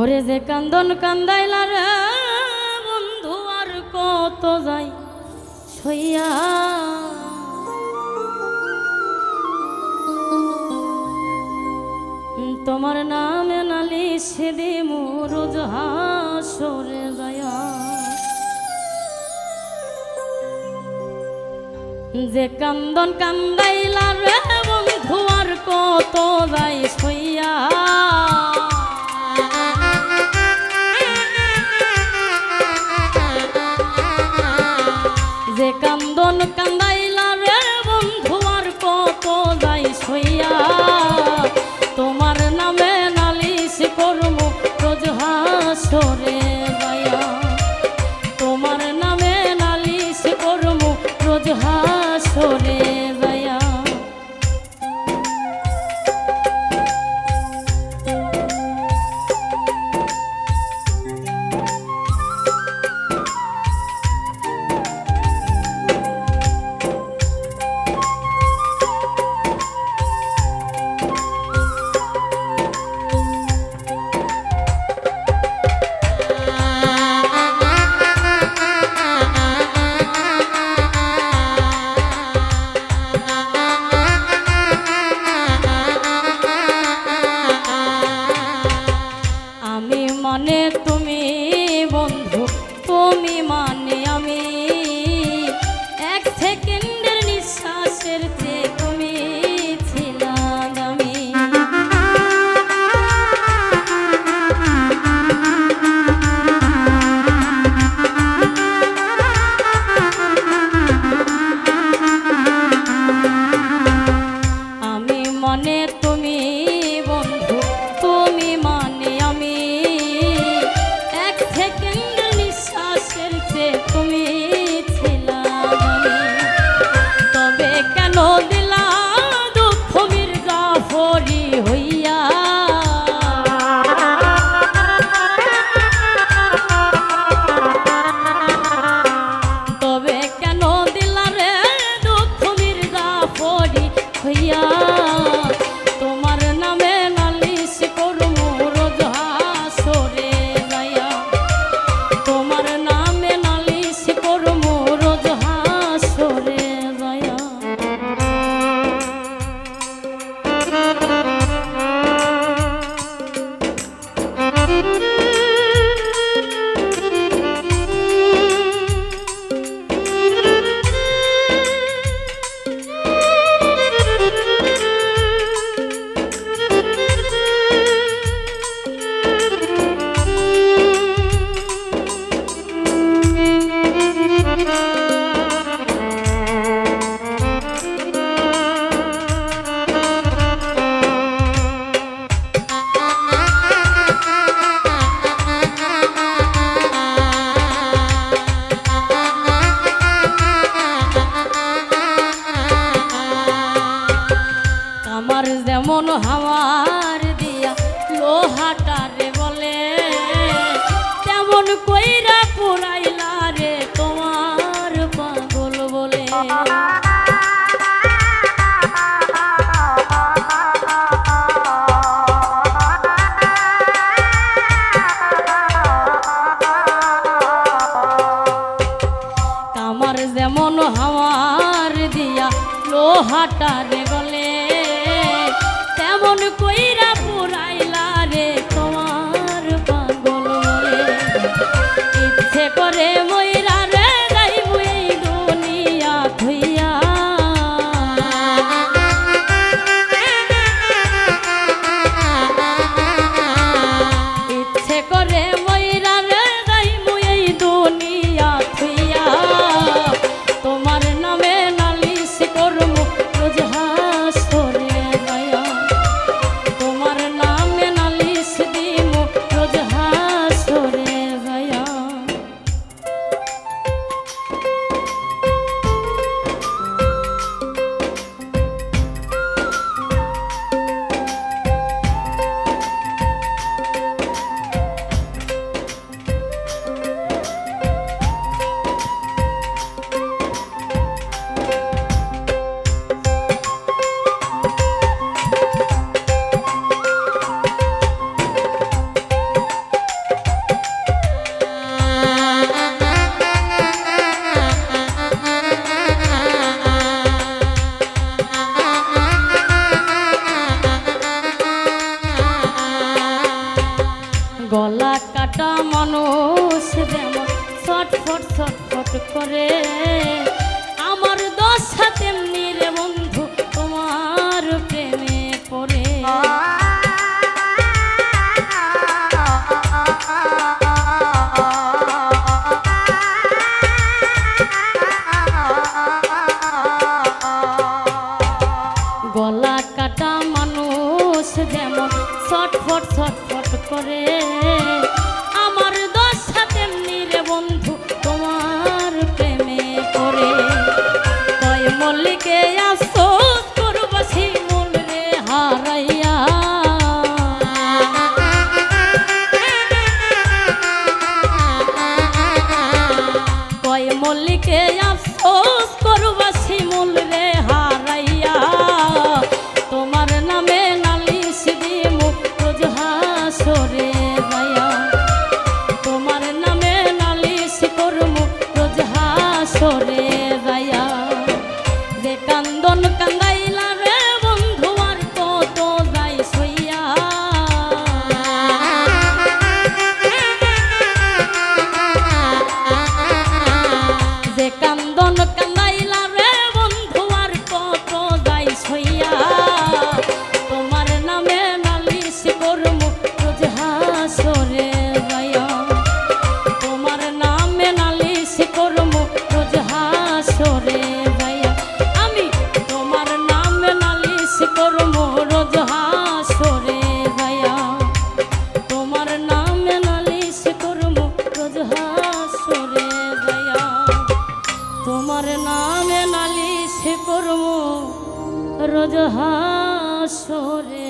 ওরে যে কান্দন কান্দাইলা রে, বন্ধু আর কত যাই সইয়া তোমার নামে নালি সেদি মোরজ হাসরে দয়া যে কান্দন কান্দাইলা রে কত যাই সইয়া যে কান্দন কান্দাইলা রে বন্ধু, আর কত যাই সইয়া তোমার নামে নালিশ করম, রোজ হাসরে দয়া তোমার নামে নালিশ করম, রোজ হাসরে আমার যেমন হাওয়ার দিয়া লোহাটারে বলে? তেমন কইরা পুরাইলা রে তোমার পাগল বলে? কামার যেমন হাওয়ার দিয়া লোহাটারে গলে তেমন কইরা পুরাইলা রে। গলা কাটা মানুষ যেমন ছটফট ছটফট করে। আমার দশ হাতে ছটফট ছটফট করে। তোমার নামে নালিশ করব রোজ হাসরে।